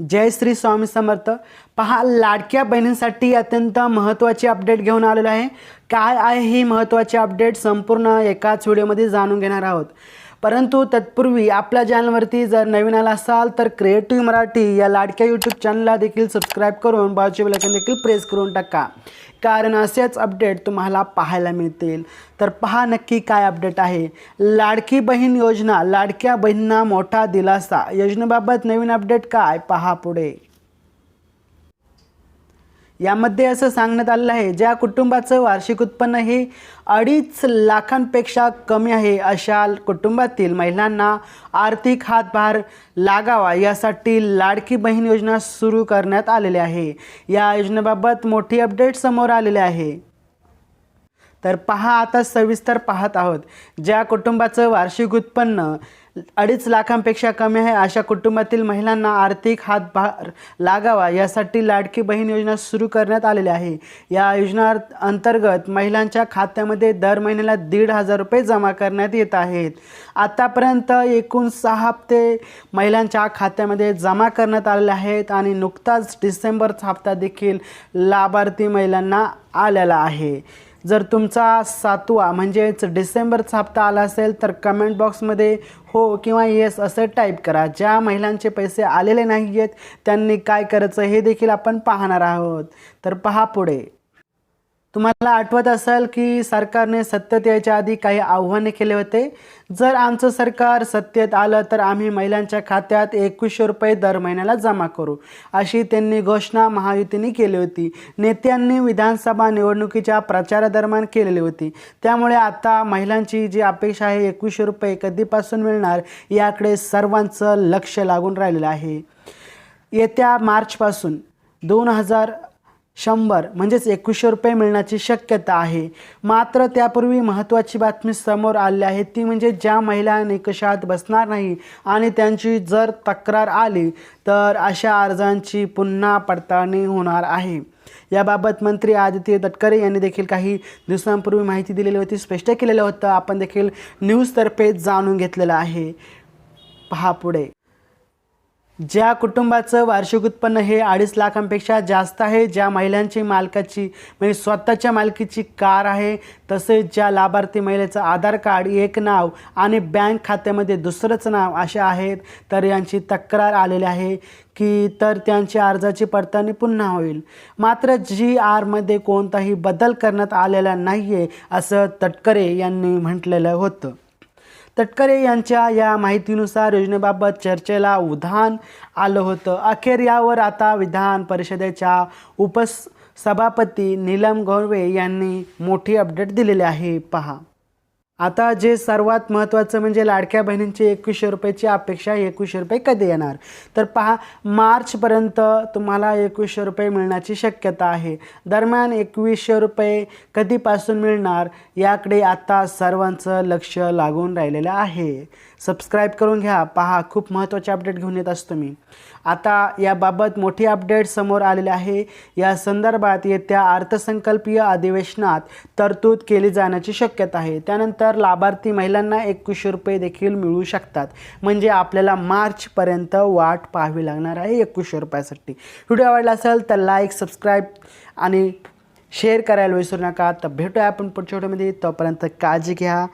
जय श्री स्वामी समर्थ. पहा लाडक्या बहिणींसाठी अत्यंत महत्त्वाची अपडेट घेऊन आलेलो आहे. काय आहे ही महत्त्वाची अपडेट संपूर्ण एकाच व्हिडिओमध्ये जाणून घेणार आहोत. परंतु तत्पूर्वी आपल्या चॅनलवरती जर नवीन आला असाल तर क्रिएटिव्ह मराठी या लाडक्या यूट्यूब चॅनलला देखील सबस्क्राईब करून बाजूचे बेलायकन देखील प्रेस करून टाका. कारण असेच अपडेट तुम्हाला पाहायला मिळतील. तर पहा नक्की काय अपडेट आहे. लाडकी बहीण योजना लाडक्या बहिणींना मोठा दिलासा. योजनेबाबत नवीन अपडेट काय? पहा पुढे. यामध्ये असं सांगण्यात आलेलं आहे ज्या कुटुंबाचं वार्षिक उत्पन्न हे अडीच लाखांपेक्षा कमी आहे अशा कुटुंबातील महिलांना आर्थिक हातभार लागावा यासाठी लाडकी बहीण योजना सुरू करण्यात आलेली आहे. या योजनेबाबत मोठी अपडेट समोर आलेले आहे. तर पहा आता सविस्तर पाहत आहोत. ज्या कुटुंबाचं वार्षिक उत्पन्न अडीच लाखांपेक्षा कमी आहे. अशा कुटुंबातील महिलांना आर्थिक हातभार लागावा यासाठी लाडकी बहीण योजना सुरू करण्यात आलेली आहे. या योजना अंतर्गत महिलांच्या खात्यामध्ये दर महिन्याला दीड हजार रुपये जमा करण्यात येत आहेत. आतापर्यंत एकूण सहा हप्ते महिलांच्या खात्यामध्ये जमा करण्यात आलेले आहेत आणि नुकताच डिसेंबरचा हप्ता देखील लाभार्थी महिलांना आलेला आहे. जर तुमचा सातवा म्हणजेच डिसेंबरचा हप्ता आला असेल तर कमेंट बॉक्समध्ये हो किंवा येस असं टाईप करा. ज्या महिलांचे पैसे आलेले नाही आहेत त्यांनी काय करायचं हे देखील आपण पाहणार आहोत. तर पहा पुढे. तुम्हाला आठवत असेल की सरकारने सत्तेत यायच्या आधी काही आव्हाने केले होते? जर आमचं सरकार सत्तेत आलं तर आम्ही महिलांच्या खात्यात एकवीसशे रुपये दर महिन्याला जमा करू अशी त्यांनी घोषणा महायुतीने केली होती. नेत्यांनी विधानसभा निवडणुकीच्या प्रचारादरम्यान केलेली होती. त्यामुळे आता महिलांची जी अपेक्षा आहे एकवीसशे रुपये कधीपासून मिळणार याकडे सर्वांचं लक्ष लागून राहिलेलं आहे. येत्या मार्चपासून दोन हजार शंभर म्हणजेच एकवीसशे रुपये मिळण्याची शक्यता आहे. मात्र त्यापूर्वी महत्त्वाची बातमी समोर आली आहे ती म्हणजे ज्या महिला निकषात बसणार नाही आणि त्यांची जर तक्रार आली तर अशा अर्जांची पुन्हा पडताळणी होणार आहे. याबाबत मंत्री आदित्य तटकरे यांनी देखील काही दिवसांपूर्वी माहिती दिलेली होती स्पष्ट केलेलं होतं. आपण देखील न्यूजतर्फे जाणून घेतलेलं आहे. पहा पुढे. ज्या कुटुंबाचं वार्षिक उत्पन्न हे अडीच लाखांपेक्षा जास्त आहे ज्या महिलांची मालकाची म्हणजे स्वतःच्या मालकीची कार आहे तसेच ज्या लाभार्थी महिलेचं आधार कार्ड एक नाव आणि बँक खात्यामध्ये दुसरंच नाव असे आहेत तर यांची तक्रार आलेली आहे की तर त्यांची अर्जाची पडताळणी पुन्हा होईल. मात्र जी आरमध्ये कोणताही बदल करण्यात आलेला नाही आहे असं तटकरे यांनी म्हटलेलं होतं. तटकरे यांच्या या माहितीनुसार योजनेबाबत चर्चेला उधाण आलं होतं. अखेर यावर आता विधान परिषदेच्या उपस सभापती नीलम गौरवे यांनी मोठी अपडेट दिलेली आहे. पहा. आता जे सर्वात महत्त्वाचं म्हणजे लाडक्या बहिणींची एकवीसशे रुपयाची अपेक्षा एकवीसशे रुपये कधी येणार? तर पहा मार्चपर्यंत तुम्हाला एकवीसशे रुपये मिळण्याची शक्यता आहे. दरम्यान एकवीसशे रुपये कधीपासून मिळणार याकडे आता सर्वांचं लक्ष लागून राहिलेलं आहे. सबस्क्राईब करून घ्या पहा खूप महत्त्वाचे अपडेट घेऊन येत असतो मी. आता याबाबत मोठी अपडेट समोर आलेली आहे. या संदर्भात येत्या अर्थसंकल्पीय अधिवेशनात तरतूद केली जाण्याची शक्यता आहे. त्यानंतर लाभार्थी महिलांना एकवीसशे रुपये देखील मिळू शकतात. म्हणजे आपल्याला मार्चपर्यंत वाट पाहावी लागणार आहे एकवीसशे रुपयासाठी. व्हिडिओ आवडला असेल तर लाईक सबस्क्राईब आणि शेअर करायला विसरू नका. तर भेटूया आपण पुढच्या व्हिडिओमध्ये. तोपर्यंत काळजी घ्या.